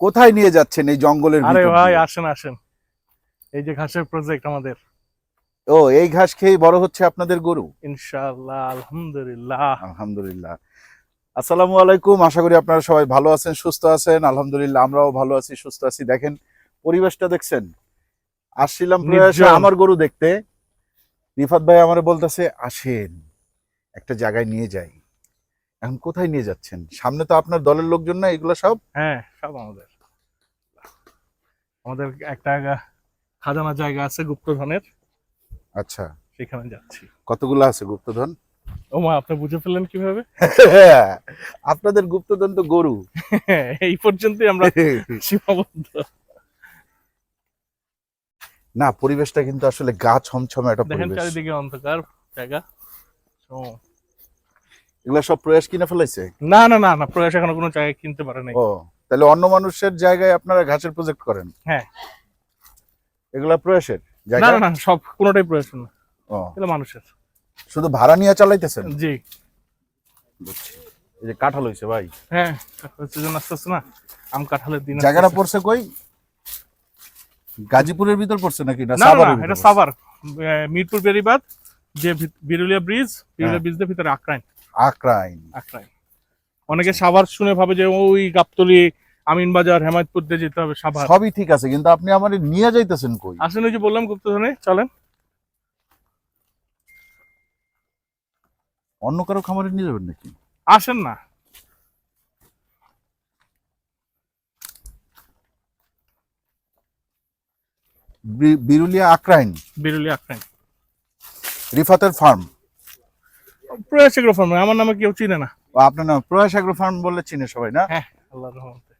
কোথায় নিয়ে যাচ্ছেন এই জঙ্গলের আরে ভাই আসেন আসেন। এই যে ঘাসের প্রজেক্ট আমাদের। ও এই ঘাস খেয়ে বড় হচ্ছে আপনাদের গরু? ইনশাআল্লাহ আলহামদুলিল্লাহ। আলহামদুলিল্লাহ। আসসালামু আলাইকুম আশা করি আপনারা সবাই ভালো আছেন সুস্থ আছেন। আলহামদুলিল্লাহ আমরাও ভালো আছি সুস্থ আছি। দেখেন পরিবেশটা দেখছেন? আসছিলাম প্রয়াসে আমার গরু দেখতে। রিফাত ভাই আমারে বলতেছে আসেন একটা জায়গায় নিয়ে যাই। এখন কোথায় নিয়ে যাচ্ছেন? সামনে তো আপনার দলের লোকজন না এগুলো সব? হ্যাঁ সব আমাদের। আমাদের একটা খাজানা জায়গা আছে গুপ্তধনের। আচ্ছা। সেখানে যাচ্ছি। কতগুলো আছে গুপ্তধন? ও মা আপনি বুঝে ফেললেন কীভাবে? আপনাদের গুপ্তধন তো গরু। এই পর্যন্তই আমরা সীমাবদ্ধ। না পরিবেশটা কিন্তু আসলে গা ছমছমে একটা দেখেন চারিদিকে অন্ধকার জায়গা। ও, এগুলা সব প্রয়াস কিনে ফেলাইছে? না না না না প্রয়াস এখনও কোনো জায়গা কিনতে পারে নাই। ও। তাহলে অন্য মানুষের জায়গায় আপনারা ঘাসের প্রজেক্ট করেন? হ্যাঁ। এগুলা প্রয়াসের জায়গা? না না সব কোনোটাই প্রয়োজন না। এগুলো মানুষের। শুধু ভাড়া নিয়ে চালাইতেছেন? জি। এই যে কাঁঠাল হইছে ভাই। হ্যাঁ সিজন আস্তে আস্তে না আম কাঁঠালের দিন জায়গাটা পড়ছে কই? গাজীপুরের ভিতর পড়ছে নাকি না ভিতর এটা? সাভার। মিরপুর বেরিবাদ যে বিরুলিয়া ব্রিজ বিরুলিয়া হ্যাঁ। ব্রিজের ভিতরে আক্রাইন। আকরাইন। আক্রাইন। অনেকে সাভার শুনে ভাবে যে ওই গাবতলি আমিনবাজার হেমায়তপুর দিয়ে যেতে হবে সাভার। সবই ঠিক আছে কিন্তু আপনি আমার নিয়ে যাইতেছেন কই? আসেন ওই যে বললাম গুপ্তধনে চলেন। অন্য কারও খামারে নিয়ে যাবেন নাকি? আসেন না। বিরুলিয়া আক্রাইন। বিরুলিয়া আক্রাইন। রিফাতের ফার্ম। প্রয়াস এগ্রো ফার্ম আমার নামে কেউ চিনে না। ও আপনার নাম প্রয়াস আগ্রো ফার্ম বললে চিনে সবাই না? হ্যাঁ আল্লাহর রহমতে।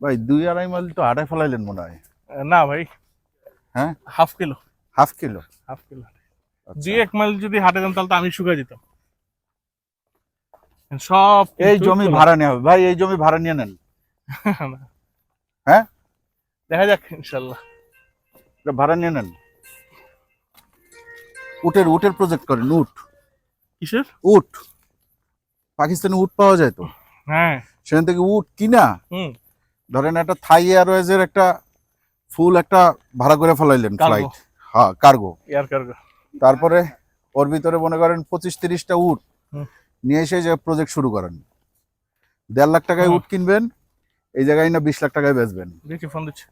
ভাই দুই আড়াই মাইল তো আড়াই ফেলাইলেন মনে হয়। না ভাই হ্যাঁ? Half kilo. Half kilo? Half kilo আচ্ছা। দুই এক মাইল যদি হাটে যান তাহলে তো আমি শুকাই দিতাম সব এই জমি ভাড়া নেওয়া হবে। ভাই এই জমি ভাড়া নিয়ে নেন। হ্যাঁ? দেখা যাক ইনশাল্লাহ। ভাড়া নিয়ে নেন। উটের উটের প্রজেক্ট করেন উট। কিসের? উট। পাকিস্তানে উট পাওয়া যায় তো? হ্যাঁ। সেখান থেকে উট কিনা ধরেন একটা থাই এয়ারওয়েজের একটা ফুল একটা ভাড়া করে ফেলাইলেন. ফ্লাইট হ্যাঁ কার্গো এয়ার কার্গো তারপরে ওর ভিতরে মনে করেন পঁচিশ তিরিশটা উট নিয়ে এসে যে প্রজেক্ট শুরু করেন। দেড় লাখ টাকায় উট কিনবেন এই জায়গায় না বিশ লাখ টাকায় বেচবেন। দেখি ফোন দিচ্ছে।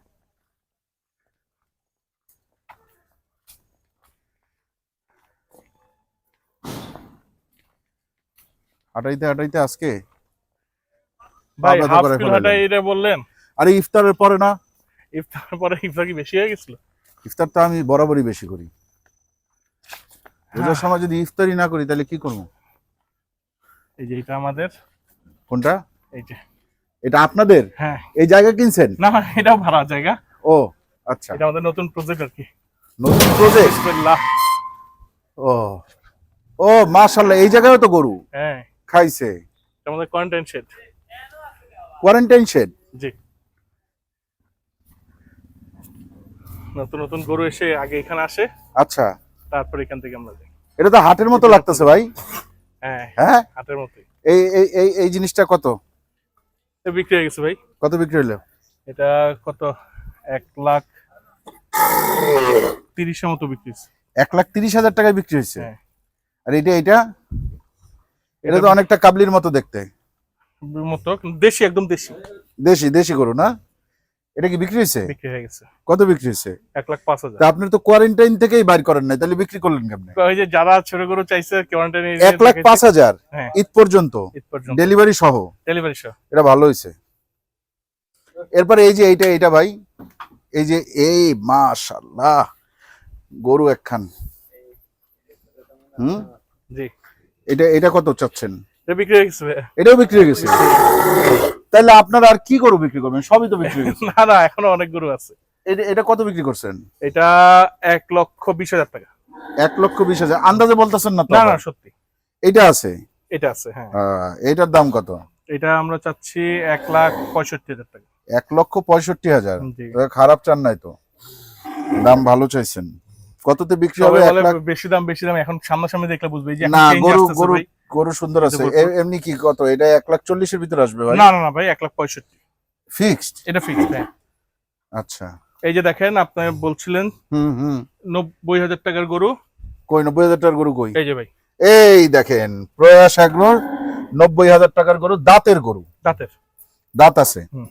হাঁটাইতে হাঁটাইতে আজকে? ভাই হাফ কিলো হাটাই এটা বললেন। আরে ইফতারের পরে না? ইফতার পরে ইফতার কি বেশি হয়ে গেছিল? ইফতার তো আমি বরাবরই বেশি করি। রোজার সময় যদি ইফতারি না করি তাহলে কি করব? এই যে এটা আমাদের। কোনটা? এই যে। এটা আপনাদের? হ্যাঁ। এই জায়গা কিনছেন? না এটাও ভাড়া জায়গা। ও আচ্ছা। এটা আমাদের নতুন প্রজেক্ট আর কি। নতুন প্রজেক্ট ও ও মাশাল্লাহ এই জায়গায় তো গরু। হ্যাঁ। খাইছে? আমাদের কোয়ারেন্টাইন শেড কোয়ারেন্টাইন শেড জি। নতুন নতুন গরু এসে আগে এখানে আসে। আচ্ছা। তারপর এখান থেকে আমরা যাই। এটা তো হাটের মতো লাগতেছে ভাই। হ্যাঁ হ্যাঁ? হাটের এই এই এই এই জিনিসটা কত? বিক্রি হয়ে গেছে ভাই। কত বিক্রি হলো? এটা কত? এক লাখ তিরিশের মতো বিক্রি হয়েছে। এক লাখ তিরিশ হাজার টাকায় বিক্রি হয়েছে। হ্যাঁ। আর এটা এটা? এটা তো অনেকটা কাবলির মতো দেখতে। মতো দেশি একদম দেশি। দেশি দেশি গরু না? এটা কি বিক্রি হয়েছে? বিক্রি হয়ে গেছে। কত বিক্রি হয়েছে? এক লাখ পাঁচ হাজার। আপনি তো কোয়ারেন্টাইন থেকেই বাইর করেন নাই তাহলে বিক্রি করলেন কেমনে? ওই যে যারা ছোট গরু চাইছে কোয়ারেন্টাইন এক লাখ পাঁচ হাজার হ্যাঁ। ঈদ পর্যন্ত। ঈদ পর্যন্ত। ডেলিভারি সহ। ডেলিভারি সহ। এটা ভালো হয়েছে। এরপরে এই যে এইটা এইটা ভাই এই যে এই মাশাল্লাহ গরু একখান। হুম? জি। এটা এটা কত চাচ্ছেন? এটা বিক্রি হয়ে গেছে এটাও বিক্রি হয়ে গেছে? তাহলে আপনারা আর কি গরু বিক্রি করবেন? সবই তো বিক্রি গেছে। না না এখনও অনেক গরু আছে। এটা কত বিক্রি করছেন? এটা এক লক্ষ বিশ হাজার টাকা। এক লক্ষ বিশ হাজার। আন্দাজে বলতেছেন না না না সত্যি। এটা আছে? এটা আছে হ্যাঁ। এটার দাম কত? এটা আমরা চাচ্ছি এক লাখ পঁয়ষট্টি হাজার টাকা। এক লক্ষ পঁয়ষট্টি হাজার? খারাপ চান নাই তো? দাম ভালো চাইছেন। কততে বিক্রি হবে? বেশি দাম বেশি দাম। এখন সামনাসামনি দেখলে বুঝবে। এই যে না গরু গরু গরু সুন্দর আছে। এমনি কি কত? এটা এক লাখ চল্লিশের ভিতরে আসবে ভাই? না না না ভাই এক লাখ পঁয়ষট্টি। ফিক্সড এটা ফিক্সড হ্যাঁ। আচ্ছা। এই যে দেখেন আপনি বলছিলেন হুম হুম। নব্বই হাজার টাকার গরু। কই নব্বই হাজার টাকার গরু কই? এই যে ভাই। এই দেখেন প্রয়াস আগ্রোর নব্বই হাজার টাকার গরু দাঁতের গরু। দাঁতের। দাঁত আছে। হুম।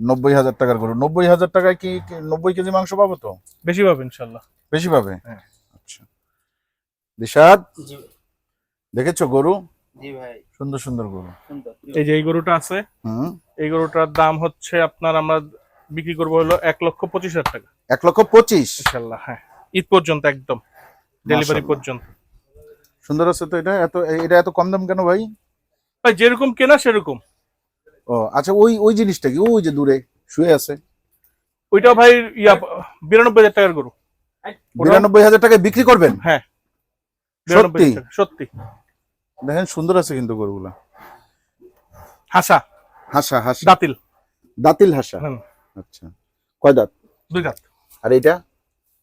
নব্বই হাজার টাকার গরু। নব্বই হাজার টাকায় কি নব্বই কেজি মাংস পাবো তো? বেশি পাবে ইনশাল্লাহ। বেশি পাবে? হ্যাঁ। আচ্ছা। দিশাদ দেখেছ গরু? সুন্দর সুন্দর গরু। এই যে এই গরুটা আছে এই গরুটার দাম হচ্ছে আপনার আমরা বিক্রি করব হলো এক লক্ষ পঁচিশ হাজার টাকা। এক লক্ষ পঁচিশ? ইনশাল্লাহ হ্যাঁ। ঈদ পর্যন্ত একদম। ডেলিভারি পর্যন্ত। সুন্দর আছে তো এটা? এত এটা এত কম দাম কেন ভাই? ভাই যেরকম কেনা সেরকম। ও আচ্ছা ওই ওই জিনিসটা কি? ওই যে দূরে শুয়ে আছে। ওইটাও ভাই ইয়া বিরানব্বই হাজার টাকার গরু। বিরানব্বই হাজার টাকায় বিক্রি করবেন? হ্যাঁ। সত্যি? সত্যি। দেখেন সুন্দর আছে কিন্তু গরুগুলা। হাসা। হাসা হাসা। দাতিল। দাঁতিল হাসা? আচ্ছা। কয় দাঁত? দুই দাঁত। আর এটা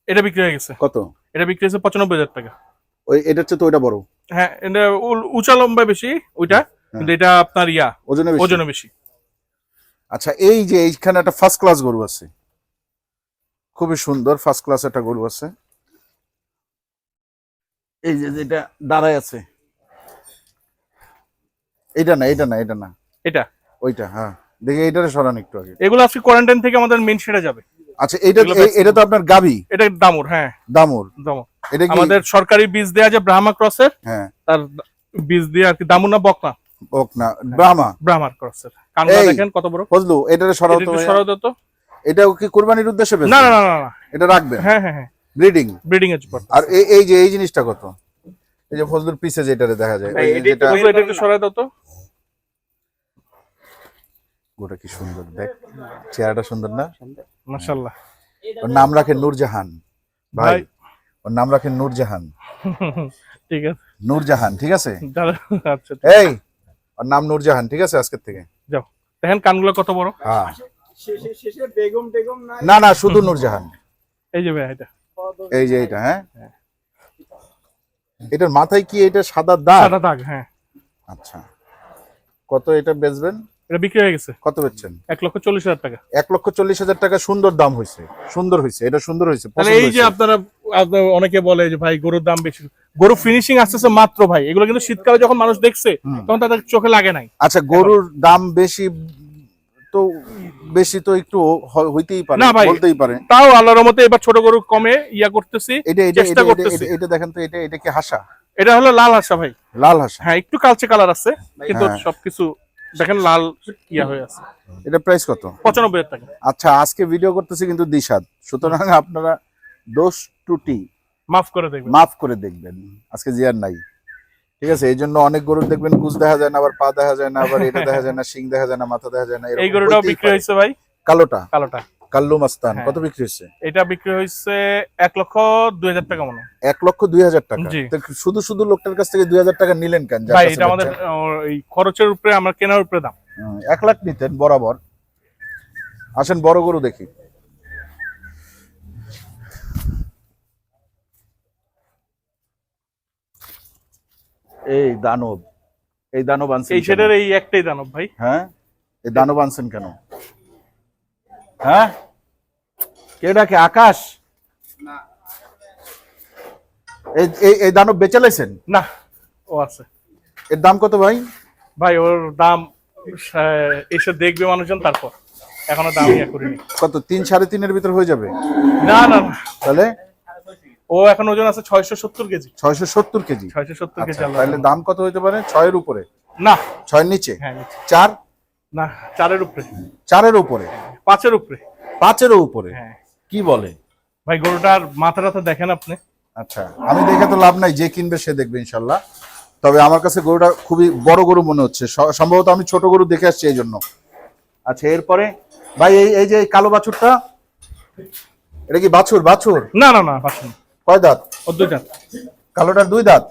এটা বিক্রি হয়ে গেছে। কত? এটা বিক্রি হয়েছে পঁচানব্বই হাজার টাকা। ওই এটা হচ্ছে তো ওইটা বড়। হ্যাঁ এটা উঁচা লম্বা বেশি ওইটা। কিন্তু এটা আপনার ইয়া ওজনে? ওজনে বেশি। আচ্ছা এই যে এইখানে একটা ফার্স্ট ক্লাস গরু আছে। খুবই সুন্দর ফার্স্ট ক্লাস একটা গরু আছে। এই যে যেটা দাঁড়ায় আছে। এটা না এটা না এটা না। এটা? ওইটা হ্যাঁ। দেখি এইটারে সরান একটু আগে। এগুলো আজকে কোয়ারেন্টাইন থেকে আমাদের মেন সেটা যাবে। আচ্ছা এই- এটা তো আপনার গাবি এটা দামুর হ্যাঁ। দামুর দামুর এটা আমাদের সরকারি বীজ দেওয়া যে ব্রাহ্মা ক্রসের। হ্যাঁ। তার বীজ দিয়ে আর কি দামুর না বকনা? ওক না ব্রাহ্মা। ব্রাহ্মার ক্রসের কানগুলো দেখেন কত বড়। ফজলু এটারে সরাও তো সরাও তো এটাও কি কুরবানির উদ্দেশ্যে না না না না না। এটা রাখবেন? হ্যাঁ হ্যাঁ হ্যাঁ। ব্রিডিং ব্রিডিং এর পর আর এই এই যে এই জিনিসটা কত? এই যে ফজলুর পিছে যেটারে দেখা যায় এই যেটা এটা একটু সরাই দাও তো। গোটা কি সুন্দর দেখ চেহারাটা সুন্দর না? মাশাআল্লাহ। ওর নাম রাখেন নূরজাহান। ভাই ভাই। ওর নাম রাখেন নূরজাহান। ঠিক আছে। নূরজাহান ঠিক আছে? আচ্ছা এই ওর নাম নূরজাহান ঠিক আছে আজকের থেকে? যাও। দেখেন কানগুলো কত বড়। হ্যাঁ। না না শুধু নূরজাহান। এই যে ভাই এটা। এই যে এটা হ্যাঁ? এটার মাথায় কি এটা সাদা দাগ? সাদা দাগ হ্যাঁ। আচ্ছা। কত এটা বেচবেন? এটা বিক্রি হয়ে গেছে। কত বেচছেন? এক লক্ষ চল্লিশ হাজার টাকা। এক লক্ষ চল্লিশ হাজার টাকা সুন্দর দাম হয়েছে। সুন্দর হয়েছে এটা সুন্দর হয়েছে তাহলে এই যে আপনারা আপনারা অনেকে বলে যে ভাই গরুর দাম বেশি। গরু ফিনিশিং আসতেছে মাত্র ভাই। এগুলো কিন্তু শীতকালে যখন মানুষ দেখছে তখন তাদের চোখে লাগে নাই। আচ্ছা গরুর দাম বেশি তো বেশি তো একটু হইতেই পারে না ভাই। বলতেই পারে। তাও আল্লাহর মতে এবার ছোট গরু কমে ইয়া করতেছি চেষ্টা করতেছি। এটা- দেখেন তো এটা এটা কি হাসা? এটা হলো লাল হাসা ভাই। লাল হাসা। হ্যাঁ একটু কালচে কালার আছে কিন্তু হ্যাঁ। সবকিছু দেখেন লাল ইয়া হয়ে আছে। এটা প্রাইস কত? পঁচানব্বই হাজার টাকা। আচ্ছা আজকে ভিডিও করতেছি কিন্তু দিশাদ সুতরাং আপনারা দোষ ত্রুটি। মাফ করে দেখবেন। মাফ করে দেখবেন। আজকে জিয়ার নাই। ঠিক আছে? এই জন্য অনেক গরু দেখবেন কুচ দেখা যায় না আবার পা দেখা যায় না আবার এটা দেখা যায় না শিং দেখা যায় না মাথা দেখা যায় না এই গরুটাও বিক্রি হয়েছে ভাই? কালোটা? কালোটা। কাল্লু মাস্তান। হ্যাঁ। কত বিক্রি হচ্ছে এটা বিক্রি হয়েছে এক লক্ষ দুই হাজার টাকা মনে এক লক্ষ দুই হাজার টাকা? শুধু শুধু লোকটার কাছ থেকে দুই হাজার টাকা নিলেন কেন? ভাই এটা আমাদের এই খরচের উপরে আমার কেনার উপরে দাম। এক লাখ নিতেন বরাবর। আসেন বড় গরু দেখি। এই দানব এই দানব আনছেন এই? শেডের এই একটাই দানব ভাই। হ্যাঁ? এই দানব আনছেন কেন? হ্যাঁ? কে ডাকে? আকাশ? না। এই এই- এই দানব বেচে লাইছেন? না ও আছে। এর দাম কত ভাই? ভাই ওর দাম এসে দেখবে মানুষজন তারপর। এখনও দাম ইয়া করিনি। কত তিন সাড়ে তিনের ভিতর হয়ে যাবে? না না না। তাহলে? ও এখন ওজন আছে ছয়শো সত্তর কেজি। ছয়শো সত্তর কেজি। ছয়শো সত্তর কেজি আচ্ছা, তাহলে দাম কত হইতে পারে? ছয়ের উপরে? না। ছয়ের নিচে? হ্যাঁ নিচে। চার? না চারের উপরে। চারের উপরে? পাঁচের উপরে। পাঁচেরও উপরে? হ্যাঁ। কি বলে? ভাই গরুটার মাথা টাথা দেখেন আপনি। আচ্ছা আমি দেখে তো লাভ নাই যে কিনবে সে দেখবে ইনশাল্লাহ। তবে আমার কাছে গরুটা খুবই বড় গরু মনে হচ্ছে। সম্ভবত আমি ছোট গরু দেখে আসছি এই জন্য। আচ্ছা এরপরে? ভাই এই এই যে কালো বাছুরটা এটা কি বাছুর? বাছুর? না না না না। কয় দাঁত? ও দুইটা কালোটার দুই দাঁত?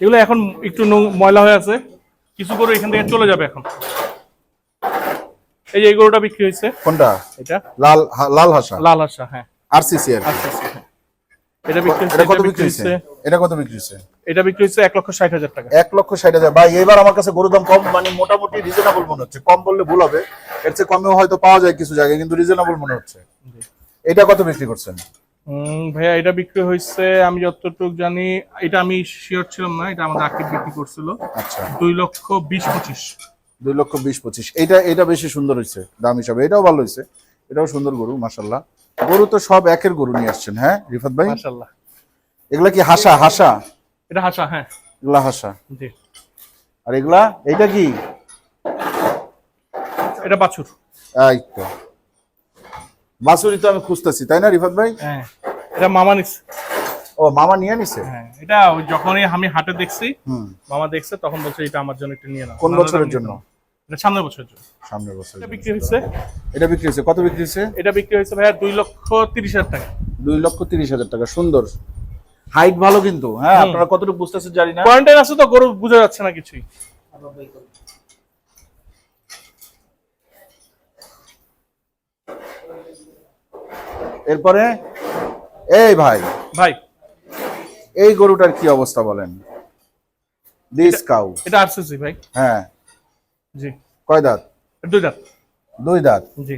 এগুলো এখন একটু ময়লা হয়ে আছে। কিছু গরু এখান থেকে চলে যাবে এখন। এই যে এই গরুটা বিক্রি হয়েছে। কোনটা? এটা? লাল লাল হাসা? লাল হাসা হ্যাঁ। আরসিসি আর হ্যাঁ। এটা বিক্রি হচ্ছে এটা কত বিক্রি হচ্ছে এটা কত বিক্রি হচ্ছে এটা বিক্রি হচ্ছে এক লক্ষ ষাট হাজার টাকা। এক লক্ষ ষাট হাজার। ভাই এবার আমার কাছে গরুর দাম কম মানে মোটামুটি রিজনেবল মনে হচ্ছে। কম বললে ভুল হবে। এর চেয়ে কমেও হয়তো পাওয়া যায় কিছু জায়গায় কিন্তু রিজনেবল মনে হচ্ছে। এটা কত বিক্রি করছেন? ভাইয়া এটা বিক্রি হয়েছে আমি যতটুকু জানি এটা আমি শিওর ছিলাম না এটা আমাদের আকিব বিক্রি করছিল। আচ্ছা। দুই লক্ষ বিশ পঁচিশ। দুই লক্ষ বিশ পঁচিশ। এটা এটা বেশি সুন্দর হয়েছে দাম হিসাবে। এটাও ভালো হয়েছে এটাও সুন্দর গরু মাসাল্লাহ গরু তো সব একের গরু নিয়ে আসছেন হ্যাঁ রিফাত ভাই? মাশাল্লাহ এগুলা কি হাসা হাসা? এটা হাসা হ্যাঁ। এগুলা হাসা। জি। আর এগুলা এটা কি? এটা বাছুর। এই তো বাসুরি তো আমি খুঁজতেছি তাই না রিফাত ভাই? হ্যাঁ এটা মামা নিস ও মামা নিয়ে নিছে? হ্যাঁ এটা যখনই আমি হাটে দেখছি মামা দেখছে তখন বলছে এটা আমার জন্য একটু নিয়ে নাও। কোন বছরের জন্য? এটা সামনের বছরের জন্য। সামনের বছর এটা বিক্রি হয়েছে? এটা বিক্রি হয়েছে কত বিক্রি হয়েছে? এটা বিক্রি হয়েছে ভাইয়া দুই লক্ষ তিরিশ হাজার টাকা। দুই লক্ষ তিরিশ হাজার টাকা সুন্দর। হাইট ভালো কিন্তু হ্যাঁ আপনারা কতটুকু বুঝতেছেন জানি না। কোয়ারেন্টাইন আছে তো গরু বোঝা যাচ্ছে না কিছুই। এরপরে এই ভাই। ভাই। এই গরুটার কি অবস্থা বলেন? দিস কাউ এটা আরসিসি ভাই। হ্যাঁ। জি। কয় দাঁত? দুই দাঁত। দুই দাঁত? জি।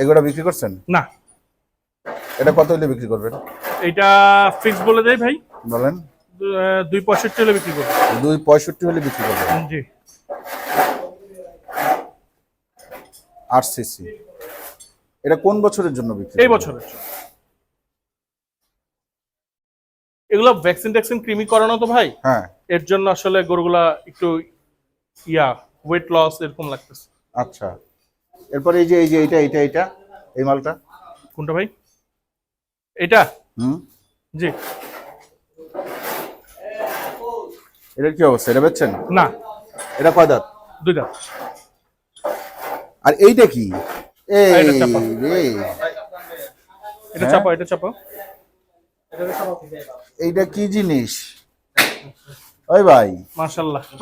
এগুলো বিক্রি করছেন? না। এটা কত হইলে বিক্রি করবেন? এটা ফিক্স বলে দেয় ভাই। বলেন। দুই পঁয়ষট্টি হলে বিক্রি করব দুই পঁয়ষট্টি হলে বিক্রি করবেন। জি। আট সিসি এটা কোন বছরের জন্য বিক্রি এই বছরের। এগুলো ভ্যাকসিন ট্যাকসিন কৃমি করানো তো ভাই? হ্যাঁ। এর জন্য আসলে গরুগুলা একটু ইয়া ওয়েট লস এরকম লাগতেছে। আচ্ছা। এরপরে এই যে এই যে এইটা এইটা এইটা এই মালটা? কোনটা ভাই? এটা হুম। জি। এটার কি অবস্থা? এটা বেচছেন? না। এটা কয় দাঁত? দুই দাঁত। আর এইটা কি? এই রে এটা হ্যাঁ? চাপা এটা চাপা। এইটা কি জিনিস? ওই ভাই।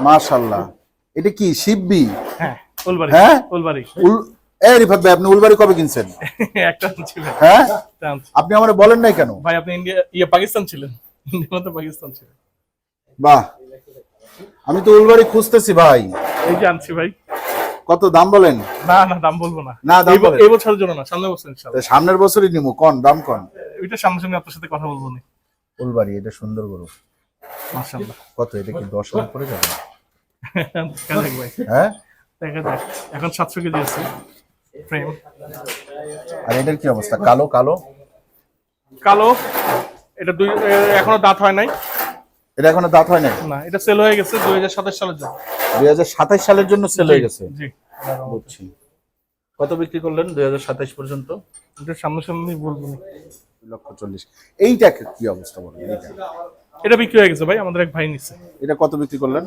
মাশাল্লাহ। এটা কি শিববি? হ্যাঁ উলবাড়ি হ্যাঁ? উলবাড়ি এই রিফাত ভাই আপনি উলবাড়ি কবে কিনছেন? একটা ছিলেন হ্যাঁ? আপনি আমার বলেন নাই কেন? ভাই আপনি ইন্ডিয়া ইয়ে পাকিস্তান ছিলেন। ইন্ডিয়া তো পাকিস্তান ছিলেন। বাহ। আমি তো উলবাড়ি খুঁজতেছি ভাই। এই যে আনছি ভাই। কত দাম বলেন? না না দাম বলব না। না, দাম এই বলেন। এই বছরের জন্য না সামনের বছর ইনশাআল্লাহ সামনের বছরই নিমু কোন দাম কোন? ওইটা সামনে সামনে আপনার সাথে কথা বলব না। উলবাড়ি এটা সুন্দর গরু। মাশাআল্লাহ। কত এটা কি দশ লাখ করে যাবে? হ্যাঁ? দেখা যাক। এখন সাতশো কেজি আছে। ফ্রেম আর এটার কি অবস্থা? কালো কালো? কালো। এটা দুই এখনও দাঁত হয় নাই। এটা এখনও দাঁত হয় নাই? না এটা সেল হয়ে গেছে দুই হাজার সাতাশ সালের জন্য। দুই হাজার সাতাইশ সালের জন্য সেল হয়ে গেছে? জি। বুঝছি। কত বিক্রি করলেন দুই হাজার সাতাইশ পর্যন্ত? এটা সামনে সামনে বলব না। লক্ষ চল্লিশ। এইটা কি অবস্থা বলেন? এইটা। এটা বিক্রি হয়ে গেছে ভাই আমাদের এক ভাই নিচ্ছে এটা কত বিক্রি করলেন?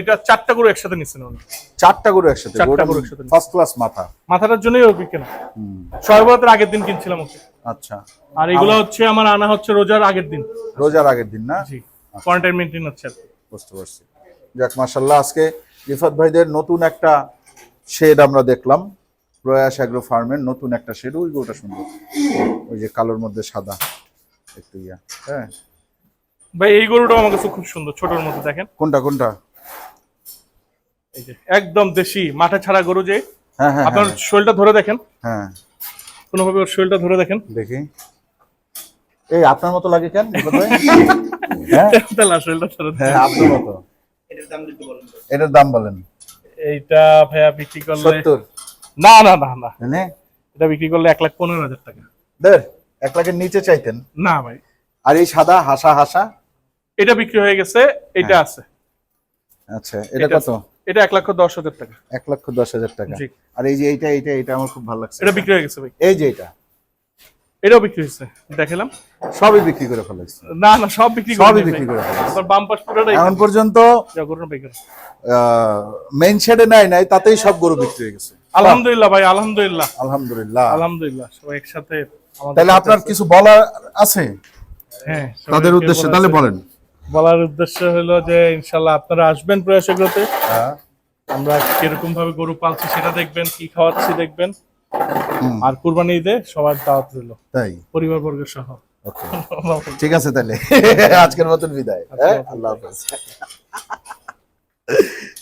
এটা চারটা গরু একসাথে নিচ্ছেন উনি। চারটা গরু একসাথে? চারটা গরু একসাথে। ফার্স্ট ক্লাস মাথা। মাথাটার জন্যই ও বিক্রি না। হুম, সর্বরাতের আগের দিন কিনছিলাম ওকে। আচ্ছা। আর এগুলো হচ্ছে আমার আনা হচ্ছে রোজার আগের দিন। রোজার আগের দিন না? জি। কোয়ারেন্টাইন মেনটেন হচ্ছে বুঝতে পারছি। যাক মাসাল্লাহ আজকে রিফাত ভাইদের নতুন একটা শেড আমরা দেখলাম। প্রয়াস অ্যাগ্রো ফার্মের নতুন একটা শেড। ওই গরুটা সুন্দর ওই যে কালোর মধ্যে সাদা। একটু ইয়া। হ্যাঁ। ভাই এই গরুটাও আমার কাছে খুব সুন্দর ছোটর মধ্যে দেখেন। কোনটা কোনটা? এই যে একদম দেশি মাঠে ছাড়া গরু যে। হ্যাঁ হ্যাঁ আপনার হ্যাঁ, শরীরটা ধরে দেখেন। হ্যাঁ। কোনোভাবে ওর শরীরটা ধরে দেখেন। দেখি। এই আপনার মতো লাগে কেন? হ্যাঁ। হ্যাঁ আপনার মতো। এটার দাম বলেন। এটার দাম বলেন। এইটা ভাইয়া বিক্রি করলে না না না না। মানে? এটা বিক্রি করলে এক লাখ পনেরো হাজার টাকা। দের এক লাখের নিচে চাইতেন। না ভাই। আর এই সাদা হাসা হাসা? এটা বিক্রি হয়ে গেছে এটা হ্যাঁ। আছে। আচ্ছা এটা কত? এটা এক লক্ষ দশ হাজার টাকা। এক লক্ষ দশ হাজার টাকা। আর এই যে এইটা এইটা এটা আমার খুব ভালো লাগছে। এটা বিক্রি হয়ে গেছে ভাই। এই যে এটা এটাও বিক্রি হয়েছে দেখালাম। সবই বিক্রি করে ফেলেছে। না না সব বিক্রি সবই বিক্রি করে ফেলেছে। বাম পাশ পুরোটাই এখন পর্যন্ত মেইন শেডে নাই নাই তাতেই সব গরু বিক্রি হয়ে গেছে। আলহামদুলিল্লাহ ভাই আলহামদুলিল্লাহ। আলহামদুলিল্লাহ। আলহামদুলিল্লাহ সবাই একসাথে তাহলে আপনার কিছু বলার আছে? হ্যাঁ তাদের উদ্দেশ্যে তাহলে বলেন। বলার উদ্দেশ্য হলো যে ইনশাল্লাহ আপনারা আসবেন প্রয়াস এগুলোতে হ্যাঁ। আমরা কীরকম ভাবে গরু পালছি সেটা দেখবেন কি খাওয়াচ্ছি দেখবেন। আর কুরবানি ঈদে সবার দাওয়াত রইল। তাই? পরিবার বর্গের সহ ঠিক আছে তাহলে। আজকের মতন বিদায়। হ্যাঁ? আল্লাহ হাফেজ।